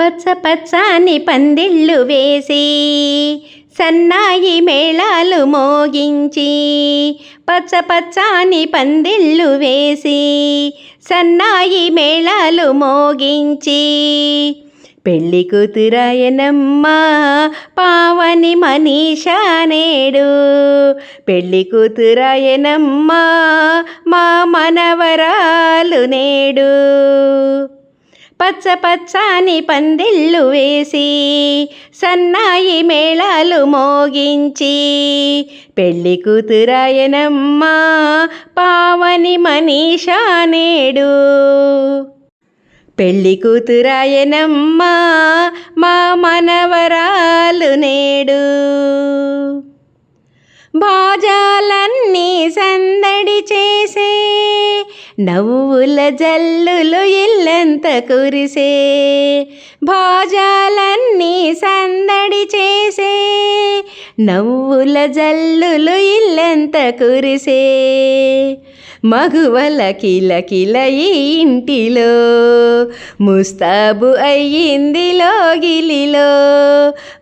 పచ్చ పచ్చని పందిళ్ళు వేసి సన్నాయి మేళాలు మోగించి పచ్చ పచ్చని పందిళ్ళు వేసి సన్నాయి మేళాలు మోగించి. పెళ్ళి కూతురాయనమ్మ పావని మనీషా నేడు పెళ్ళి కూతురాయనమ్మ మా మనవరాలు నేడు. పచ్చ పచ్చని పందిళ్ళు వేసి సన్నాయి మేళాలు మోగించి పెళ్ళి కూతురాయనమ్మ పావని మనీషా నేడు. పెళ్ళి కూతురాయనమ్మ మా మనవరాలు నేడు. భాజాలన్నీ సంద నవ్వుల జల్లులు ఇల్లంత కురిసే భాజాలన్నీ సందడి చేసే నవ్వుల జల్లులు ఇల్లంత కురిసే. మగువల కిలకిల ఇంటిలో ముస్తాబు అయ్యింది లోగిలిలో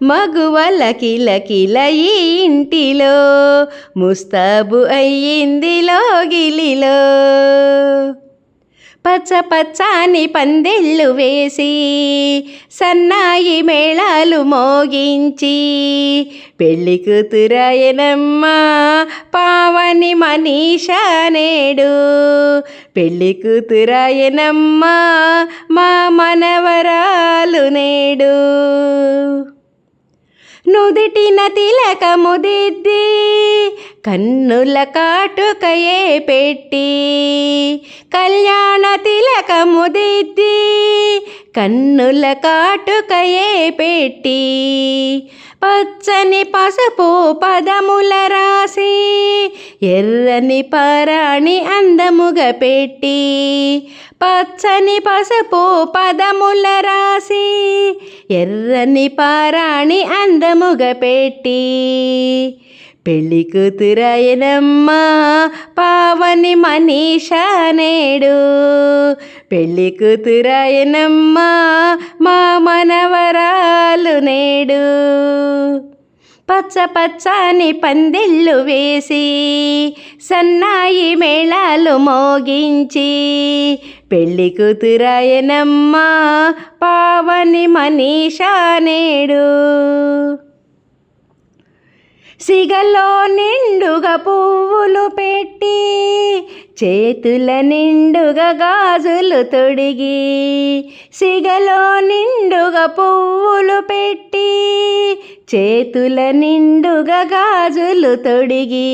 మగువల కిలకిల ఇంటిలో ముస్తాబు అయ్యింది లోగిలిలో పచ్చ పచ్చని పందిళ్ళు వేసి సన్నాయి మేళాలు మోగించి పెళ్ళి కూతురాయనమ్మ పావని మనీష నేడు. పెళ్ళి కూతురాయనమ్మ మా మనవరాలు నేడు. నుదిటిన తిలకముదిద్ది కన్నుల కాటుకయే పెట్టి కళ్యాణ తిలకముదిద్ది కన్నుల కాటుకయే పెట్టి పచ్చని పసుపు పదముల రాసి ఎర్రని పరాణి అందముగా పెట్టి పచ్చని పసుపు పదముల రాసి ఎర్రని పరాణి అందముగా పెట్టి పెళ్ళి కూతురాయనమ్మా పావని మనీషా నేడు. పెళ్ళి కూతురాయనమ్మా మా మనవరాలు నేడు. పచ్చ పచ్చని పందిళ్ళు వేసి సన్నాయి మేళాలు మోగించి పెళ్ళి కూతురాయనమ్మ పావని మనీషా నేడు. సిగలో నిండుగా పువ్వులు పెట్టి చేతుల నిండుగా గాజులు తొడిగి సిగలో నిండుగా పువ్వులు పెట్టి చేతుల నిండుగా గాజులు తొడిగి.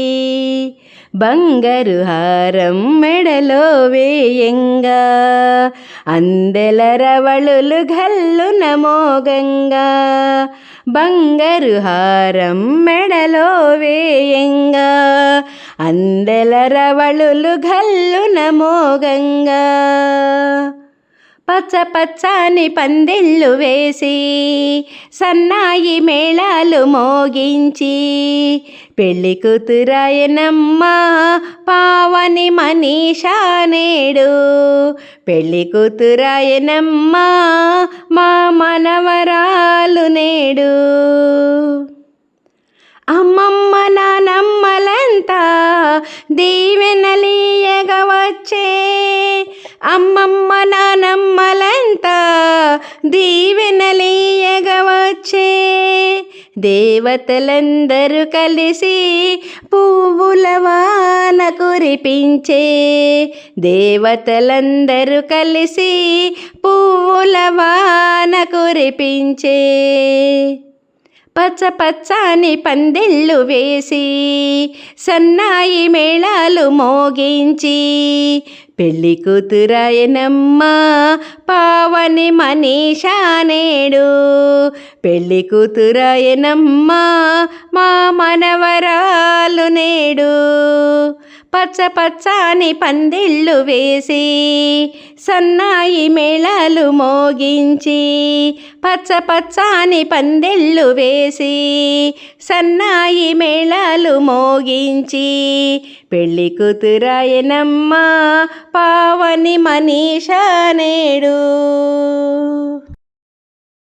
బంగారు హారం మెడలో వేయంగా అందెల రవళులు గల్లున మోగంగా బంగారు హారం మెడలో వేయంగా అందెల రవళులు గల్లున మోగంగా. పచ్చ పచ్చని పందిళ్ళు వేసి సన్నాయి మేళాలు మోగించి పెళ్ళి కూతురాయనమ్మ పావని మనీషా నేడు పెళ్ళి కూతురాయనమ్మ మా మనవరాలు నేడు. అమ్మమ్మ నానమ్మలంతా దీవెనలీయగవచ్చే అమ్మమ్మ నానమ్మలంతా దీవెనలీయగవచ్చే దేవతలందరూ కలిసి పువ్వుల వాన కురిపించే. దేవతలందరూ కలిసి పువ్వుల వాన కురిపించే. పచ్చ పచ్చని పందిళ్ళు వేసి సన్నాయి మేళాలు మోగించి పెళ్ళి కూతురాయనమ్మ పావని మనీషా నేడు. పెళ్ళి కూతురాయనమ్మ మా మనవరాలు నేడు. పచ్చ పచ్చని పందిళ్ళు వేసి సన్నాయి మేళాలు మోగించి పచ్చ పచ్చని పందిళ్ళు వేసి సన్నాయి మేళాలు మోగించి పెళ్ళి కూతురాయనమ్మ పావని మనీషా నేడు.